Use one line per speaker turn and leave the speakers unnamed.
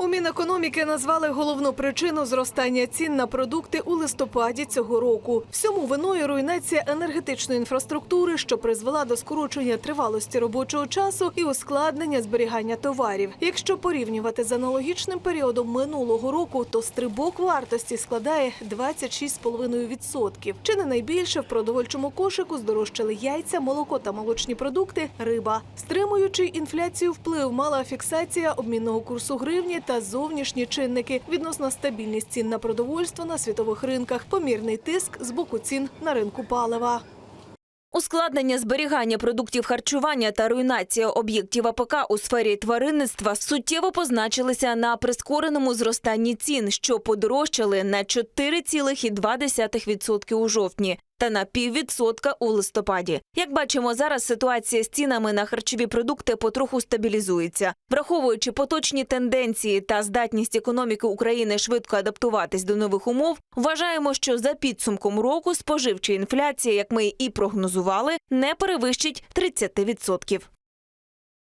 У Мінекономіки назвали головну причину зростання цін на продукти у листопаді цього року. Всьому виною руйнація енергетичної інфраструктури, що призвела до скорочення тривалості робочого часу і ускладнення зберігання товарів. Якщо порівнювати з аналогічним періодом минулого року, то стрибок вартості складає 26,5%. Чи не найбільше в продовольчому кошику здорожчали яйця, молоко та молочні продукти, риба. Стримуючи інфляцію вплив мала фіксація обмінного курсу гривні та зовнішні чинники, відносно стабільність цін на продовольство на світових ринках, помірний тиск з боку цін на ринку палива.
Ускладнення зберігання продуктів харчування та руйнація об'єктів АПК у сфері тваринництва суттєво позначилися на прискореному зростанні цін, що подорожчали на 4,2% у жовтні та на піввідсотка у листопаді. Як бачимо, зараз ситуація з цінами на харчові продукти потроху стабілізується. Враховуючи поточні тенденції та здатність економіки України швидко адаптуватись до нових умов, вважаємо, що за підсумком року споживча інфляція, як ми і прогнозували, не перевищить 30%.